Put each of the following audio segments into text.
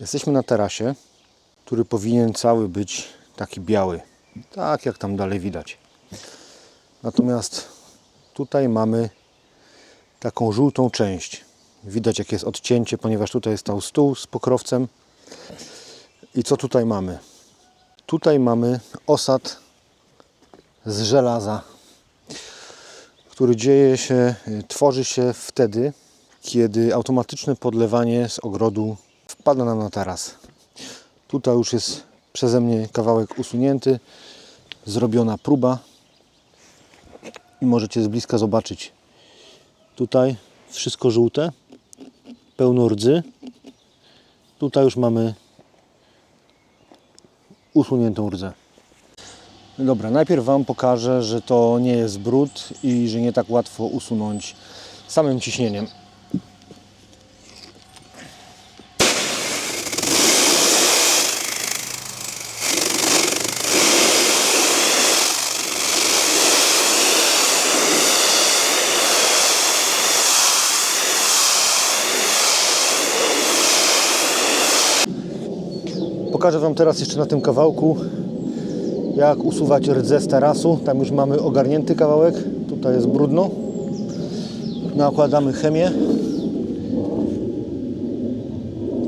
Jesteśmy na tarasie, który powinien cały być taki biały. Tak jak tam dalej widać. Natomiast tutaj mamy taką żółtą część. Widać jakie jest odcięcie, ponieważ tutaj stał stół z pokrowcem. I co tutaj mamy? Tutaj mamy osad z żelaza, który dzieje się, tworzy się wtedy, kiedy automatyczne podlewanie z ogrodu wpada nam na taras. Tutaj już jest przeze mnie kawałek usunięty, zrobiona próba i możecie z bliska zobaczyć. Tutaj wszystko żółte, pełno rdzy. Tutaj już mamy usuniętą rdzę. Dobra, najpierw Wam pokażę, że to nie jest brud i że nie tak łatwo usunąć samym ciśnieniem. Pokażę Wam teraz jeszcze na tym kawałku, jak usuwać rdze z tarasu. Tam już mamy ogarnięty kawałek. Tutaj jest brudno. Nakładamy chemię.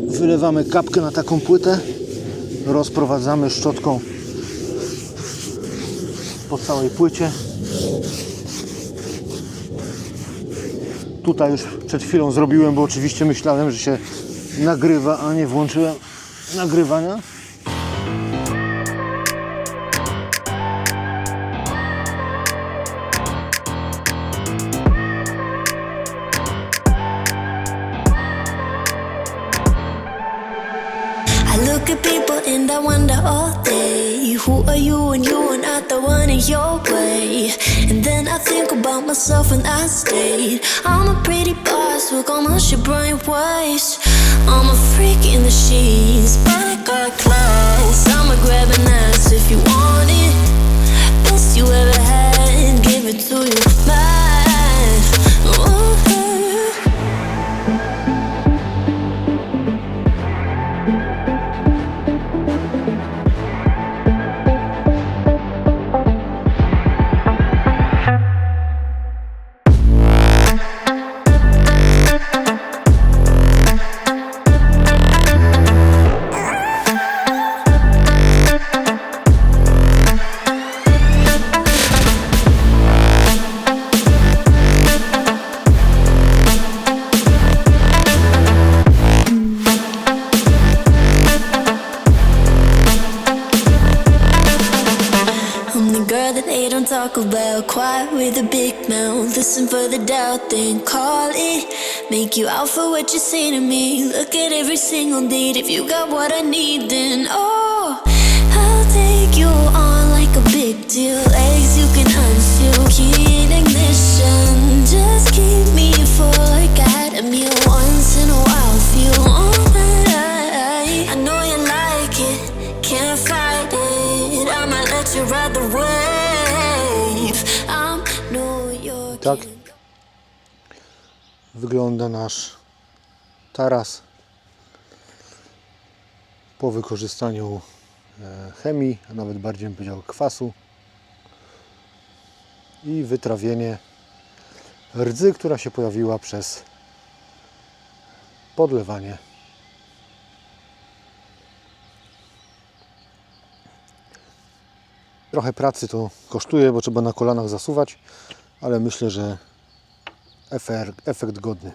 Wylewamy kapkę na taką płytę. Rozprowadzamy szczotką po całej płycie. Tutaj już przed chwilą zrobiłem, bo oczywiście myślałem, że się nagrywa, a nie włączyłem nagrywania. I look at people and I wonder all day Who are you and you are not the one in your way And then I think about myself and I state I'm a pretty boss, look almost your brain waste I'm a freak in the sheets, but I got the girl that they don't talk about. Quiet with a big mouth. Listen for the doubt, then call it. Make you out for what you say to me. Look at every single date. If you got what I need, then oh, I'll take you on like a big deal. Legs you can unseal. Key in ignition. Just keep Tak. Wygląda nasz taras po wykorzystaniu e, chemii, a nawet bardziej bym powiedział kwasu i wytrawienie rdzy, która się pojawiła przez podlewanie. Trochę pracy to kosztuje, bo trzeba na kolanach zasuwać, ale myślę, że efekt, godny.